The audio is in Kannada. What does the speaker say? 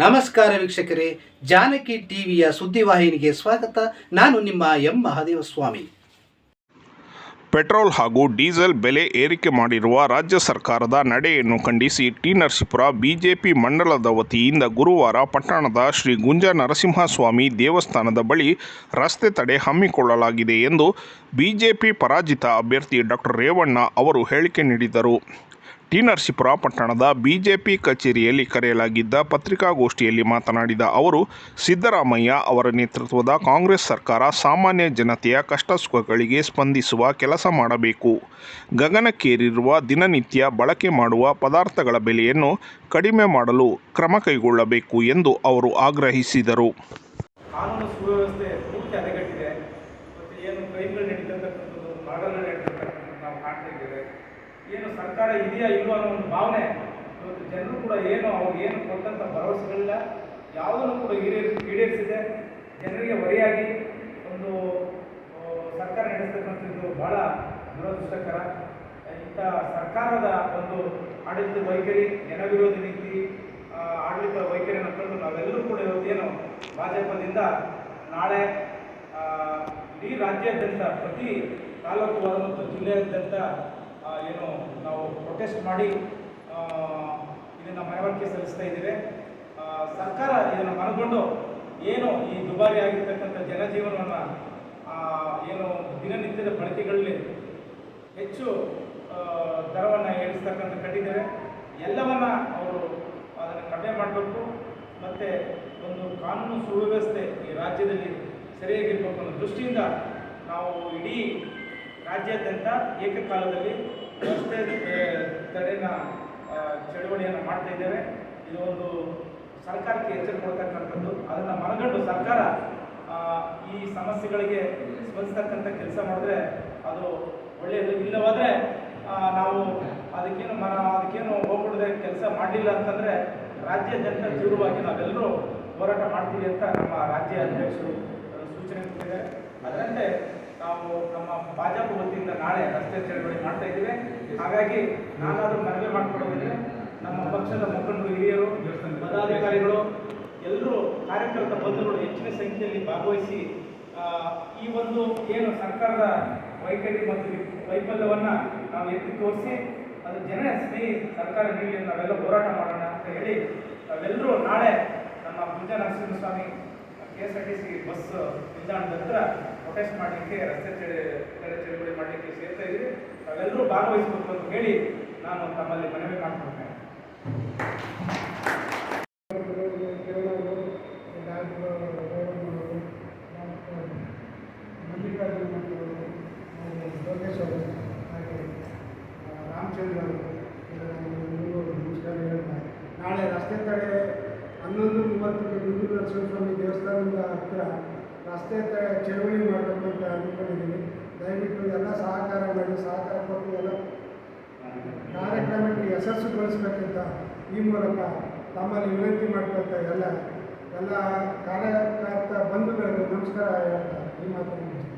ನಮಸ್ಕಾರ ವೀಕ್ಷಕರೇ, ಜಾನಕಿ ಟಿವಿಯ ಸುದ್ದಿವಾಹಿನಿಗೆ ಸ್ವಾಗತ. ನಾನು ನಿಮ್ಮ ಎಂ. ಮಹಾದೇವ ಸ್ವಾಮಿ ಪೆಟ್ರೋಲ್ ಹಾಗೂ ಡೀಸೆಲ್ ಬೆಲೆ ಏರಿಕೆ ಮಾಡಿರುವ ರಾಜ್ಯ ಸರ್ಕಾರದ ನಡೆಯನ್ನು ಖಂಡಿಸಿ ಟಿ ನರಸೀಪುರ ಬಿಜೆಪಿ ಮಂಡಲದ ವತಿಯಿಂದ ಗುರುವಾರ ಪಟ್ಟಣದ ಶ್ರೀ ಗುಂಜ ನರಸಿಂಹಸ್ವಾಮಿ ದೇವಸ್ಥಾನದ ಬಳಿ ರಸ್ತೆ ತಡೆ ಹಮ್ಮಿಕೊಳ್ಳಲಾಗಿದೆ ಎಂದು ಬಿಜೆಪಿ ಪರಾಜಿತ ಅಭ್ಯರ್ಥಿ ಡಾಕ್ಟರ್ ರೇವಣ್ಣ ಅವರು ಹೇಳಿಕೆ ನೀಡಿದರು. ಟಿ ನರಸೀಪುರ ಪಟ್ಟಣದ ಬಿಜೆಪಿ ಕಚೇರಿಯಲ್ಲಿ ಕರೆಯಲಾಗಿದ್ದ ಪತ್ರಿಕಾಗೋಷ್ಠಿಯಲ್ಲಿ ಮಾತನಾಡಿದ ಅವರು, ಸಿದ್ದರಾಮಯ್ಯ ಅವರ ನೇತೃತ್ವದ ಕಾಂಗ್ರೆಸ್ ಸರ್ಕಾರ ಸಾಮಾನ್ಯ ಜನತೆಯ ಕಷ್ಟ ಸುಖಗಳಿಗೆ ಸ್ಪಂದಿಸುವ ಕೆಲಸ ಮಾಡಬೇಕು. ಗಗನಕ್ಕೇರಿರುವ ದಿನನಿತ್ಯ ಬಳಕೆ ಮಾಡುವ ಪದಾರ್ಥಗಳ ಬೆಲೆಯನ್ನು ಕಡಿಮೆ ಮಾಡಲು ಕ್ರಮ ಕೈಗೊಳ್ಳಬೇಕು ಎಂದು ಅವರು ಆಗ್ರಹಿಸಿದರು. ಕಾನೂನು ಏನು ಸರ್ಕಾರ ಇದೆಯಾ ಇಲ್ವಾ ಅನ್ನೋ ಒಂದು ಭಾವನೆ ಇವತ್ತು ಜನರು ಕೂಡ ಏನು ಅವ್ರಿಗೆ ಏನು ಕೊಟ್ಟಂಥ ಭರವಸೆಗಳಿಲ್ಲ. ಯಾವುದನ್ನು ಕೂಡ ಈಡೇರಿಸಿ, ಈಡೇರಿಸಿದೆ. ಜನರಿಗೆ ಹೊರೆಯಾಗಿ ಒಂದು ಸರ್ಕಾರ ನಡೆಸ್ತಕ್ಕಂಥದ್ದು ಬಹಳ ದುರದೃಷ್ಟಕರ. ಇಂಥ ಸರ್ಕಾರದ ಒಂದು ಆಡಳಿತ ವೈಖರಿ, ಜನ ವಿರೋಧಿ ನೀತಿ ಆಡಳಿತ ವೈಖರಿಯನ್ನು ಕಂಡು ನಾವೆಲ್ಲರೂ ಕೂಡ ಇವತ್ತೇನು ಭಾಜಪದಿಂದ ನಾಳೆ ಇಡೀ ರಾಜ್ಯಾದ್ಯಂತ, ಪ್ರತಿ ತಾಲೂಕು ಮತ್ತು ಜಿಲ್ಲೆಯಾದ್ಯಂತ ಏನು ನಾವು ಪ್ರೊಟೆಸ್ಟ್ ಮಾಡಿ ಇದನ್ನು ಮನವರಿಕೆ ಸಲ್ಲಿಸ್ತಾ ಇದ್ದೇವೆ. ಸರ್ಕಾರ ಇದನ್ನು ಮನಗೊಂಡು ಏನು ಈ ದುಬಾರಿ ಆಗಿರ್ತಕ್ಕಂಥ ಜನಜೀವನವನ್ನು ಏನು ದಿನನಿತ್ಯದ ಬಳಕೆಗಳಲ್ಲಿ ಹೆಚ್ಚು ದರವನ್ನು ಏರಿಸ್ತಕ್ಕಂಥ ಕಟ್ಟಿದ್ದೇವೆ. ಎಲ್ಲವನ್ನ ಅವರು ಅದನ್ನು ಕಡಿಮೆ ಮಾಡಬೇಕು. ಮತ್ತು ಒಂದು ಕಾನೂನು ಸುವ್ಯವಸ್ಥೆ ಈ ರಾಜ್ಯದಲ್ಲಿ ಸರಿಯಾಗಿರ್ಬೇಕು ಅನ್ನೋ ದೃಷ್ಟಿಯಿಂದ ನಾವು ಇಡೀ ರಾಜ್ಯಾದ್ಯಂತ ಏಕಕಾಲದಲ್ಲಿ ರಸ್ತೆ ತಡೆನ ಚಳವಳಿಯನ್ನು ಮಾಡ್ತಾ ಇದ್ದೇವೆ. ಇದು ಒಂದು ಸರ್ಕಾರಕ್ಕೆ ಎಚ್ಚರ ಕೊಡ್ತಕ್ಕಂಥದ್ದು. ಅದನ್ನು ಮನಗಂಡು ಸರ್ಕಾರ ಈ ಸಮಸ್ಯೆಗಳಿಗೆ ಸ್ಪಂದಿಸ್ತಕ್ಕಂಥ ಕೆಲಸ ಮಾಡಿದ್ರೆ ಅದು ಒಳ್ಳೆಯದು ಇಲ್ಲವಾದರೆ ನಾವು ಅದಕ್ಕೇನು ಮನ, ಅದಕ್ಕೇನು ಹೋಗ್ಬಿಡದೆ ಕೆಲಸ ಮಾಡಲಿಲ್ಲ ಅಂತಂದರೆ ರಾಜ್ಯಾದ್ಯಂತ ತೀವ್ರವಾಗಿ ನಾವೆಲ್ಲರೂ ಹೋರಾಟ ಮಾಡ್ತೀವಿ ಅಂತ ನಮ್ಮ ರಾಜ್ಯ ಅಧ್ಯಕ್ಷರು ಸೂಚನೆ ಕೊಟ್ಟಿದ್ದಾರೆ. ಅದರಂತೆ ನಾವು ನಮ್ಮ ಭಾಜಪ ವತಿಯಿಂದ ನಾಳೆ ರಸ್ತೆ ಚಳವಳಿ ಮಾಡ್ತಾ ಇದ್ದೀವಿ. ಹಾಗಾಗಿ ನಾನಾದರೂ ಮನವಿ ಮಾಡಿಕೊಡೋದಿದ್ರೆ ನಮ್ಮ ಪಕ್ಷದ ಮುಖಂಡರು, ಹಿರಿಯರು, ಪದಾಧಿಕಾರಿಗಳು, ಎಲ್ಲರೂ ಕಾರ್ಯಕರ್ತ ಬಂಧುಗಳು ಹೆಚ್ಚಿನ ಸಂಖ್ಯೆಯಲ್ಲಿ ಭಾಗವಹಿಸಿ ಈ ಒಂದು ಏನು ಸರ್ಕಾರದ ವೈಖರಿ ಮತ್ತು ವೈಫಲ್ಯವನ್ನು ನಾವು ಎತ್ತಿ ತೋರಿಸಿ, ಅದು ಜನ ಸ್ನೇಹಿ ಸರ್ಕಾರ ನೀಡಲಿ ನಾವೆಲ್ಲ ಹೋರಾಟ ಮಾಡೋಣ ಅಂತ ಹೇಳಿ ನಾವೆಲ್ಲರೂ ನಾಳೆ ನಮ್ಮ Pooja Narasimhaswamy K S R T C bus ನಿಲ್ದಾಣದ ಹತ್ರ ಪ್ರೊಟೆಸ್ಟ್ ಮಾಡಲಿಕ್ಕೆ ರಸ್ತೆ ತಡೆ ಚಳವಳಿ ಮಾಡಲಿಕ್ಕೆ ಸೇರ್ತಾ ಇದ್ದೀವಿ. ತಾವೆಲ್ಲರೂ ಭಾಗವಹಿಸಬೇಕು ಅಂತ ಹೇಳಿ ನಾನು ತಮ್ಮಲ್ಲಿ ಮನವಿ ಮಾಡ್ಕೊಳ್ತೇನೆ. ಮಲ್ಲಿಕಾರ್ಜುನ ಅವರು ರಾಮಚಂದ್ರ ಅವರು ನಾಳೆ ರಸ್ತೆ ತಡೆ ಹನ್ನೊಂದು, ಮೂವತ್ತಕ್ಕೆ ಗುರು ನರಸಿಂಹಸ್ವಾಮಿ ದೇವಸ್ಥಾನದ ಹತ್ತಿರ ರಸ್ತೆ ಚಳವಳಿ ಮಾಡಬೇಕು ಅಂತ ಅಂದ್ಕೊಂಡಿದ್ದೀನಿ ದಯವಿಟ್ಟು ಎಲ್ಲ ಸಹಕಾರ ಮಾಡಿ, ಸಹಕಾರ ಕೊಟ್ಟು ಎಲ್ಲ ಕಾರ್ಯಕ್ರಮಕ್ಕೆ ಯಶಸ್ಸು ಯಶಸ್ಸುಗೊಳಿಸಬೇಕಂತ ಈ ಮೂಲಕ ತಮ್ಮಲ್ಲಿ ವಿನಂತಿ ಮಾಡ್ಕೊಳ್ತಾ ಎಲ್ಲ ಎಲ್ಲ ಕಾರ್ಯಕರ್ತ ಬಂಧುಗಳಿಗೆ ನಮಸ್ಕಾರ ಹೇಳ್ತಾ ಈ ಮಾತನ್ನು